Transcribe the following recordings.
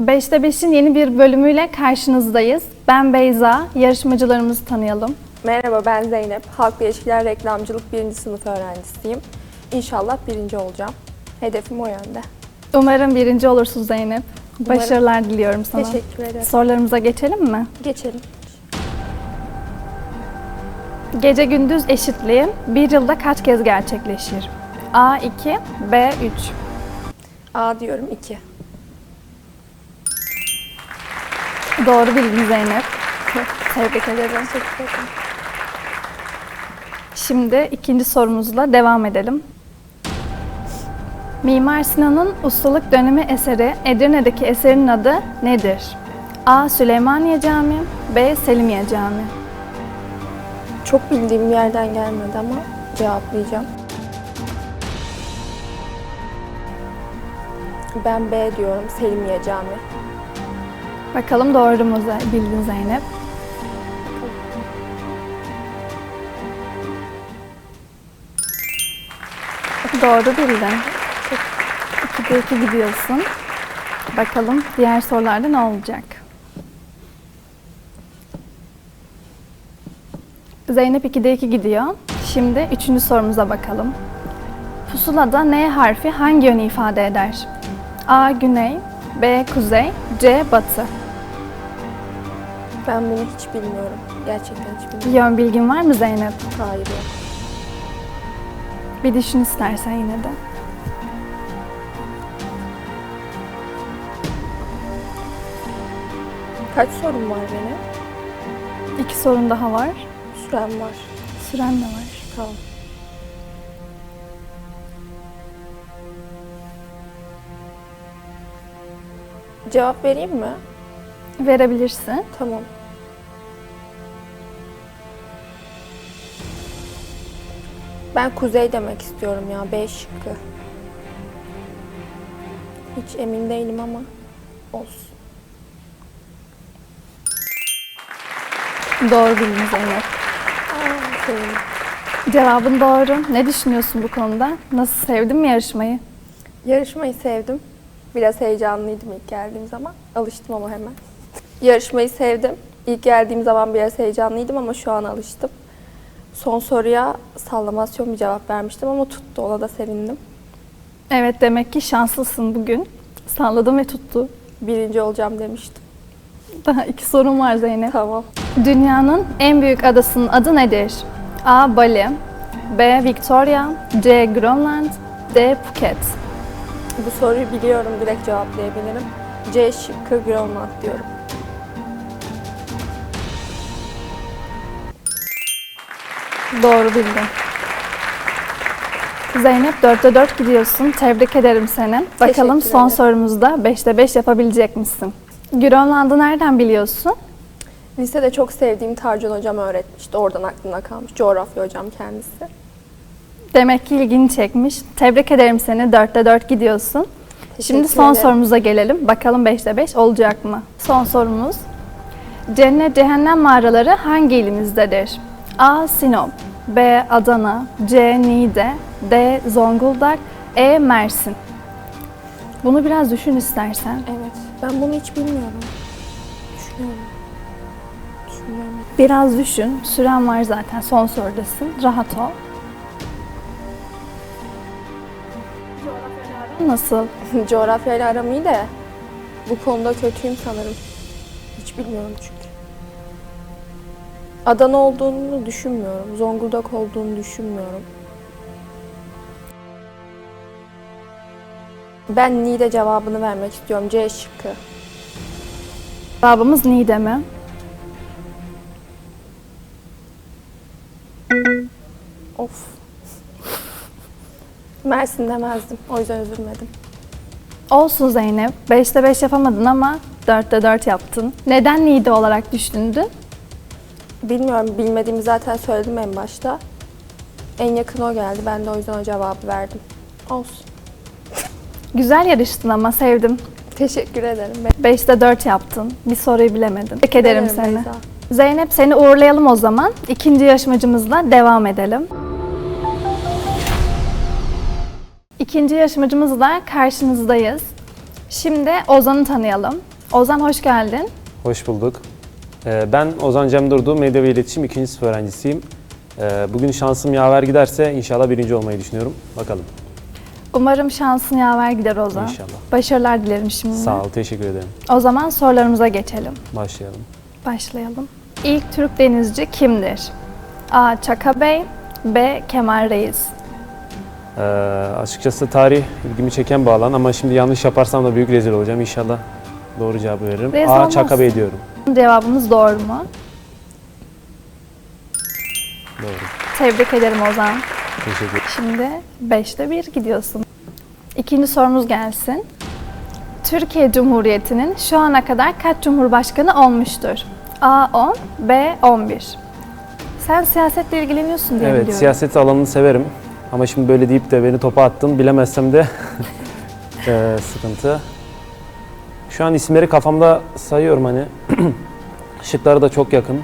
5'te 5'in yeni bir bölümüyle karşınızdayız. Ben Beyza, yarışmacılarımızı tanıyalım. Merhaba ben Zeynep. Halkla İlişkiler Reklamcılık 1. sınıf öğrencisiyim. İnşallah birinci olacağım. Hedefim o yönde. Umarım birinci olursun Zeynep. Umarım. Başarılar diliyorum sana. Teşekkür ederim. Sorularımıza geçelim mi? Geçelim. Gece gündüz eşitliği bir yılda kaç kez gerçekleşir? A 2, B 3. A diyorum 2. Doğru bildin Zeynep. Tebrik ederim. Teşekkür ederim. Şimdi ikinci sorumuzla devam edelim. Mimar Sinan'ın ustalık dönemi eseri Edirne'deki eserinin adı nedir? A. Süleymaniye Camii B. Selimiye Camii Çok bildiğim bir yerden gelmedi ama cevaplayacağım. Ben B diyorum. Selimiye Camii. Bakalım doğru mu bildin Zeynep? Doğru bildin. 2'de 2 gidiyorsun. Bakalım diğer sorularda ne olacak? Zeynep 2'de 2 gidiyor. Şimdi üçüncü sorumuza bakalım. Pusulada N harfi hangi yönü ifade eder? A. Güney B. Kuzey C. Batı Ben bunu hiç bilmiyorum. Gerçekten hiç bilmiyorum. Yön bilgin var mı Zeynep? Hayır yok. Bir düşün istersen yine de. Kaç sorum var benim? İki sorun daha var. Sürem var. Süren de var. Tamam. Cevap vereyim mi? Verebilirsin. Tamam. Ben kuzey demek istiyorum ya. B şıkkı. Hiç emin değilim ama olsun. Doğru bildin Zeynep. Aa, sevindim. Cevabın doğru. Ne düşünüyorsun bu konuda? Nasıl sevdin mi yarışmayı? Yarışmayı sevdim. Biraz heyecanlıydım ilk geldiğim zaman. Alıştım ama hemen. Yarışmayı sevdim. İlk geldiğim zaman biraz heyecanlıydım ama şu an alıştım. Son soruya sallamasyon bir cevap vermiştim ama tuttu. Ona da sevindim. Evet demek ki şanslısın bugün. Salladım ve tuttu. Birinci olacağım demiştim. Daha iki sorun var Zeynep. Tamam. Dünyanın en büyük adasının adı nedir? A. Bali B. Victoria C. Grönland D. Phuket Bu soruyu biliyorum. Direkt cevaplayabilirim. C şıkkı Grönland diyorum. Doğru bildin. Zeynep 4'te 4 gidiyorsun. Tebrik ederim seni. Bakalım son sorumuzda 5'te 5 yapabilecek misin? Grönland'ı nereden biliyorsun? Lisede çok sevdiğim Tarcan hocam öğretmişti. Oradan aklımda kalmış. Coğrafya hocam kendisi. Demek ki ilgini çekmiş. Tebrik ederim seni. 4'te 4 gidiyorsun. Şimdi Teşekkür son ederim. sorumuza gelelim. Bakalım 5'te 5 olacak mı? Son sorumuz. Cennet cehennem mağaraları hangi ilimizdedir? A. Sinop B. Adana C. Niğde D. Zonguldak E. Mersin Bunu biraz düşün istersen. Evet. Ben bunu hiç bilmiyorum. Düşünüyorum. Düşünüyorum. Biraz düşün. Süren var zaten. Son sorudasın. Rahat ol. Nasıl? Coğrafyayla aram iyi de bu konuda kötüyüm sanırım. Hiç bilmiyorum çünkü. Adana olduğunu düşünmüyorum. Zonguldak olduğunu düşünmüyorum. Ben Niğde cevabını vermek istiyorum. C şıkkı. Cevabımız Niğde mi? Of. Mersin demezdim. O yüzden üzülmedim. Olsun Zeynep. 5'te 5 yapamadın ama 4'te 4 yaptın. Neden Niğde olarak düşündün? Bilmiyorum. Bilmediğimi zaten söyledim en başta. En yakın o geldi. Ben de o yüzden o cevabı verdim. Olsun. Güzel yarıştın ama sevdim. Teşekkür ederim. 5'te 4 yaptın. Bir soruyu bilemedin. Tebrik ederim Ederim seni. Beyza. Zeynep seni uğurlayalım o zaman. İkinci yarışmacımızla devam edelim. İkinci yarışmacımızla karşınızdayız. Şimdi Ozan'ı tanıyalım. Ozan hoş geldin. Hoş bulduk. Ee, Ben Ozan Cem Durdu, Medya ve İletişim 2. sınıf öğrencisiyim. Ee, Bugün şansım yaver giderse inşallah birinci olmayı düşünüyorum. Bakalım. Umarım şansın yaver gider Ozan. İnşallah. Başarılar dilerim şimdi. Sağ ol, teşekkür ederim. O zaman sorularımıza geçelim. Başlayalım. Başlayalım. İlk Türk denizci kimdir? A. Çaka Bey B. Kemal Reis Ee, açıkçası tarih ilgimi çeken bir alan ama şimdi yanlış yaparsam da büyük rezil olacağım. İnşallah doğru cevabı veririm. Rezil A. Çaka Bey diyorum. Cevabımız doğru mu? Doğru. Tebrik ederim Ozan. Teşekkür ederim. Şimdi 5'te 1 gidiyorsun. İkinci sorumuz gelsin. Türkiye Cumhuriyeti'nin şu ana kadar kaç cumhurbaşkanı olmuştur? A 10, B 11. Sen siyasetle ilgileniyorsun diye Evet, biliyorum. siyaset alanını severim. Ama şimdi böyle deyip de beni topa attın. Bilemezsem de ee, sıkıntı. Şu an isimleri kafamda sayıyorum hani. Şıkları da çok yakın.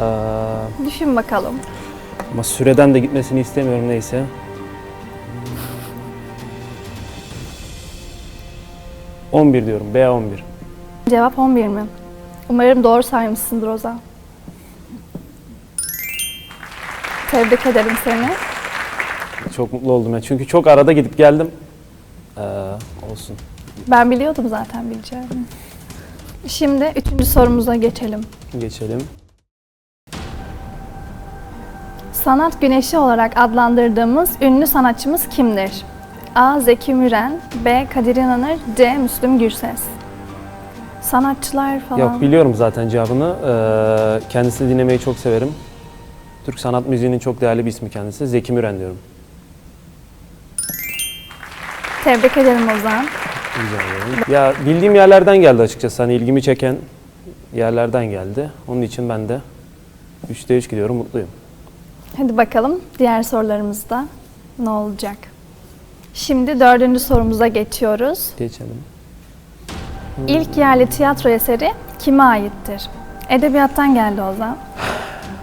Ee, Düşün bakalım. ama süreden de gitmesini istemiyorum neyse. ...11 diyorum. B11. Cevap 11 mi? Umarım doğru saymışsındır Ozan. Tebrik ederim seni. Çok mutlu oldum ya. Çünkü çok arada gidip geldim. Ee, olsun. Ben biliyordum zaten bileceğimi. Şimdi üçüncü sorumuza geçelim. Geçelim. Sanat güneşi olarak adlandırdığımız ünlü sanatçımız kimdir? A. Zeki Müren B. Kadir İnanır C. Müslüm Gürses Sanatçılar falan. Yok biliyorum zaten cevabını. Ee, kendisini dinlemeyi çok severim. Türk sanat müziğinin çok değerli bir ismi kendisi. Zeki Müren diyorum. Tebrik ederim Ozan. Ya bildiğim yerlerden geldi açıkçası. Hani ilgimi çeken yerlerden geldi. Onun için ben de 3'te 3 gidiyorum. Mutluyum. Hadi bakalım diğer sorularımızda ne olacak? Şimdi dördüncü sorumuza geçiyoruz. Geçelim. İlk yerli tiyatro eseri kime aittir? Edebiyattan geldi Ozan.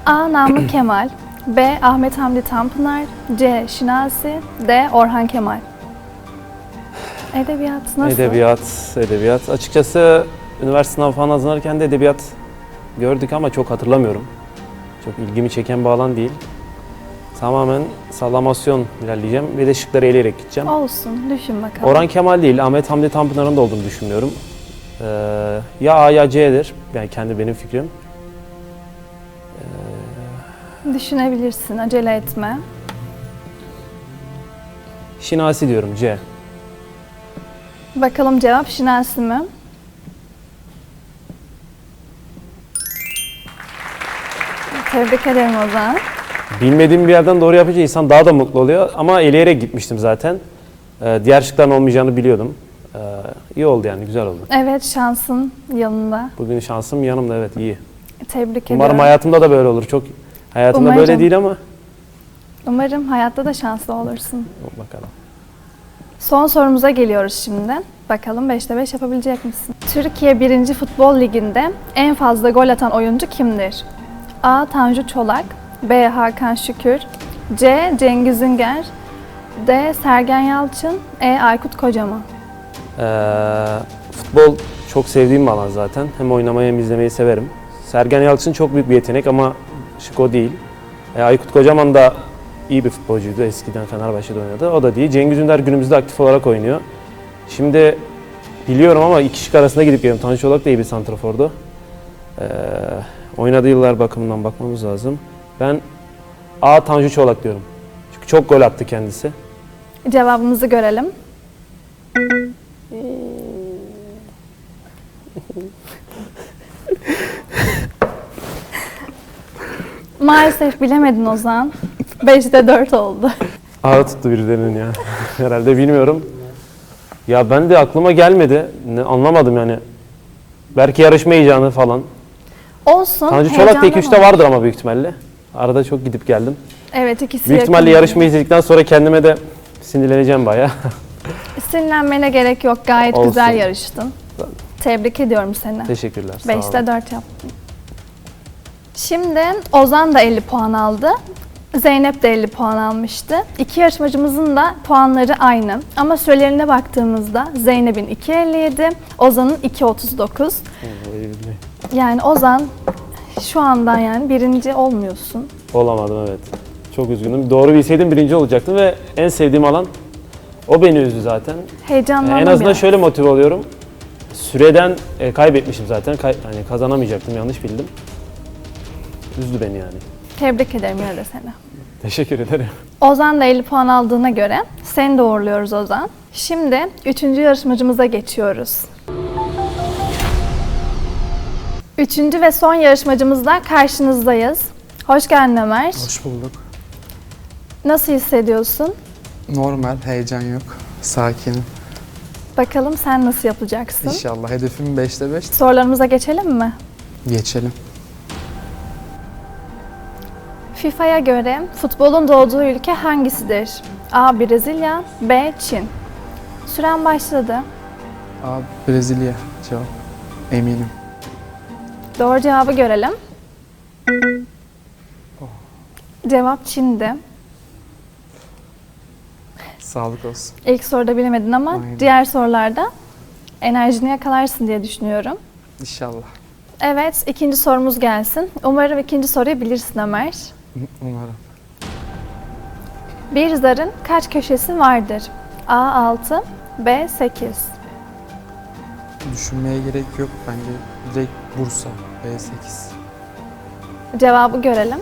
A. Namık Kemal B. Ahmet Hamdi Tanpınar C. Şinasi D. Orhan Kemal Edebiyat nasıl? Edebiyat, edebiyat. Açıkçası üniversite sınavı falan hazırlanırken de edebiyat gördük ama çok hatırlamıyorum. Çok ilgimi çeken bir alan değil. Tamamen sallamasyon ilerleyeceğim ve de şıkları eleyerek gideceğim. Olsun, düşün bakalım. Orhan Kemal değil, Ahmet Hamdi Tanpınar'ın da olduğunu düşünmüyorum. Ee, ya A ya C'dir. Yani kendi benim fikrim. Düşünebilirsin, acele etme. Şinasi diyorum C. Bakalım cevap Şinasi mi? Tebrik ederim Ozan. Bilmediğim bir yerden doğru yapınca insan daha da mutlu oluyor. Ama eleyerek gitmiştim zaten. Ee, diğer şıkların olmayacağını biliyordum. Ee, iyi oldu yani, güzel oldu. Evet, şansın yanında. Bugün şansım yanımda evet iyi. Tebrik ediyorum. Umarım hayatımda da böyle olur. Çok hayatımda Umarım. böyle değil ama Umarım hayatta da şanslı olursun. bakalım. Son sorumuza geliyoruz şimdi. Bakalım 5'te 5 yapabilecek misin? Türkiye 1. Futbol Ligi'nde en fazla gol atan oyuncu kimdir? A. Tanju Çolak B. Hakan Şükür C. Cengiz Ünger D. Sergen Yalçın E. Aykut Kocaman Ee, futbol çok sevdiğim bir alan zaten. Hem oynamayı hem izlemeyi severim. Sergen Yalçın çok büyük bir yetenek ama şık o değil. Ee, Aykut Kocaman da iyi bir futbolcuydu. Eskiden Fenerbahçe'de oynadı. O da değil. Cengiz Ünder günümüzde aktif olarak oynuyor. Şimdi biliyorum ama iki şık arasında gidip geliyorum. Tanju Çolak da iyi bir santrafordu. Ee, oynadığı yıllar bakımından bakmamız lazım. Ben A. Tanju Çolak diyorum. Çünkü çok gol attı kendisi. Cevabımızı görelim. Maalesef bilemedin Ozan. 5'te 4 oldu. Ağır tuttu birilerinin ya. Herhalde bilmiyorum. Ya ben de aklıma gelmedi. Ne, anlamadım yani. Belki yarışma heyecanı falan. Olsun. Tanju Çolak da heyecandan 2-3'te oldu. vardır ama büyük ihtimalle. Arada çok gidip geldim. Evet ikisi Büyük ihtimalle yarışmayı izledikten sonra kendime de sinirleneceğim bayağı. Sinirlenmene gerek yok. Gayet Olsun. güzel yarıştın. Tebrik ediyorum seni. Teşekkürler. sağ olun. 5'te 4 yaptın. Şimdi Ozan da 50 puan aldı. Zeynep de 50 puan almıştı. İki yarışmacımızın da puanları aynı. Ama sürelerine baktığımızda Zeynep'in 2.57, Ozan'ın 2.39. Yani Ozan şu andan yani birinci olmuyorsun. Olamadım evet. Çok üzgünüm. Doğru bilseydim birinci olacaktım ve en sevdiğim alan o beni üzdü zaten. Heyecanlandım en azından biraz. şöyle motive oluyorum. Süreden e, kaybetmişim zaten. Kay- hani kazanamayacaktım yanlış bildim. Üzdü beni yani. Tebrik ederim yine de seni. Teşekkür ederim. Ozan da 50 puan aldığına göre seni de uğurluyoruz Ozan. Şimdi üçüncü yarışmacımıza geçiyoruz. Üçüncü ve son yarışmacımızla karşınızdayız. Hoş geldin Ömer. Hoş bulduk. Nasıl hissediyorsun? Normal, heyecan yok. Sakinim. Bakalım sen nasıl yapacaksın? İnşallah hedefim 5'te 5. Sorularımıza geçelim mi? Geçelim. FIFA'ya göre futbolun doğduğu ülke hangisidir? A. Brezilya, B. Çin. Süren başladı. Abi Brezilya cevap. Eminim. Doğru cevabı görelim. Cevap Çin'di. Sağlık olsun. İlk soruda bilemedin ama Aynen. diğer sorularda enerjini yakalarsın diye düşünüyorum. İnşallah. Evet, ikinci sorumuz gelsin. Umarım ikinci soruyu bilirsin Ömer. Umarım. Bir zarın kaç köşesi vardır? A 6, B 8. Düşünmeye gerek yok. Bence direkt Bursa. B8. Cevabı görelim.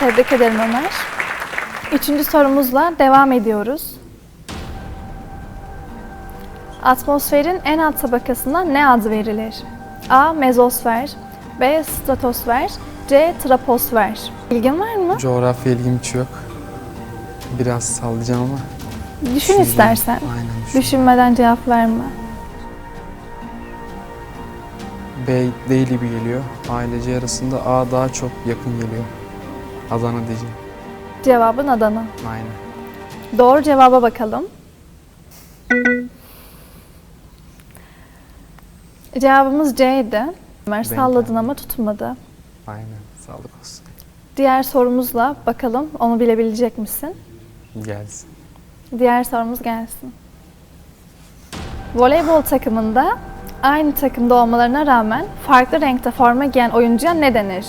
Tebrik ederim Ömer. Üçüncü sorumuzla devam ediyoruz. Atmosferin en alt tabakasına ne ad verilir? A. Mezosfer B. Stratosfer C. Troposfer Bilgin var mı? Coğrafya ilgim hiç yok. Biraz sallayacağım ama. Düşün düşüneceğim. istersen. Aynen düşün. Düşünmeden cevap verme. B değil gibi geliyor. Ailece arasında A daha çok yakın geliyor. Adana diyeceğim. Cevabın Adana. Aynen. Doğru cevaba bakalım. Cevabımız C'ydi. Ömer Ben salladın ama tutmadı. Aynen. Sağlık olsun. Diğer sorumuzla bakalım onu bilebilecek misin? Gelsin. Diğer sorumuz gelsin. Voleybol takımında aynı takımda olmalarına rağmen farklı renkte forma giyen oyuncuya ne denir?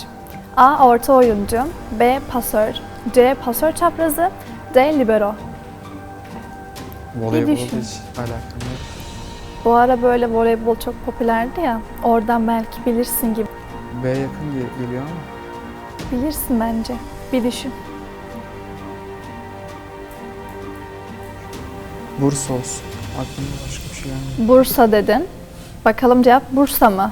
A. Orta oyuncu B. Pasör C. Pasör çaprazı D. Libero Voleybolda düşün. hiç alakam Bu ara böyle voleybol çok popülerdi ya. Oradan belki bilirsin gibi. B yakın gel- geliyor ama Bilirsin bence. Bir düşün. Bursa olsun. Aklımda başka bir şey gelmiyor. Bursa dedin. Bakalım cevap Bursa mı?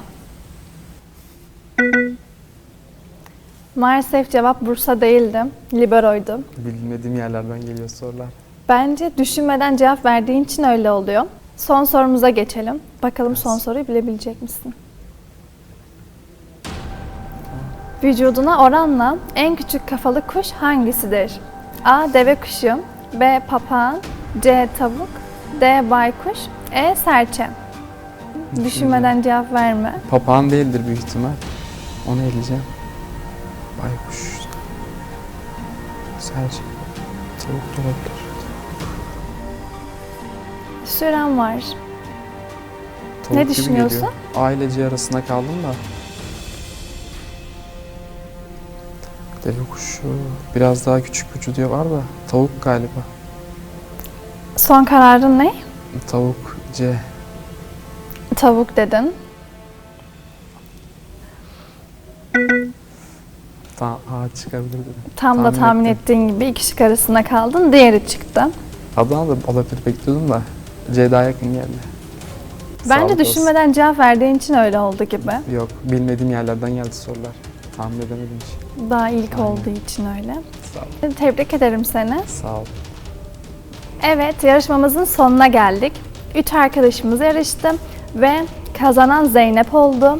Maalesef cevap Bursa değildi. Libero'ydu. Bilmediğim yerlerden geliyor sorular. Bence düşünmeden cevap verdiğin için öyle oluyor. Son sorumuza geçelim. Bakalım son soruyu bilebilecek misin? Vücuduna oranla en küçük kafalı kuş hangisidir? A. Deve kuşu B. Papağan C. Tavuk D. Baykuş E. Serçe Düşünmeden cevap verme. Papağan değildir büyük ihtimal. Onu eleyeceğim. Baykuş. Serçe. Tavuk da olabilir. Süren var. Tavuk gibi düşünüyorsun? geliyor. Aileci arasında kaldım da. Deve kuşu. Biraz daha küçük vücudu var da. Tavuk galiba. Son kararın ne? Tavuk C. Tavuk dedin. Ta A çıkabilir dedim. Tam da Tahmin tahmin ettim. ettiğin gibi iki şık arasında kaldın. Diğeri çıktı. Adana da olabilir bekliyordum da. C daha yakın geldi. Bence Sağlık düşünmeden cevap verdiğin için öyle oldu gibi. Yok, bilmediğim yerlerden geldi sorular. Tahmin edemedim hiç. Daha ilk Aynen. olduğu için öyle. Sağ ol. Tebrik ederim seni. Sağ ol. Evet, yarışmamızın sonuna geldik. Üç arkadaşımız yarıştı ve kazanan Zeynep oldu.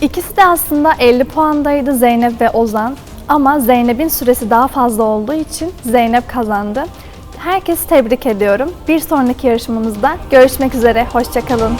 İkisi de aslında 50 puandaydı Zeynep ve Ozan. Ama Zeynep'in süresi daha fazla olduğu için Zeynep kazandı. Herkesi tebrik ediyorum. Bir sonraki yarışmamızda görüşmek üzere. Hoşçakalın.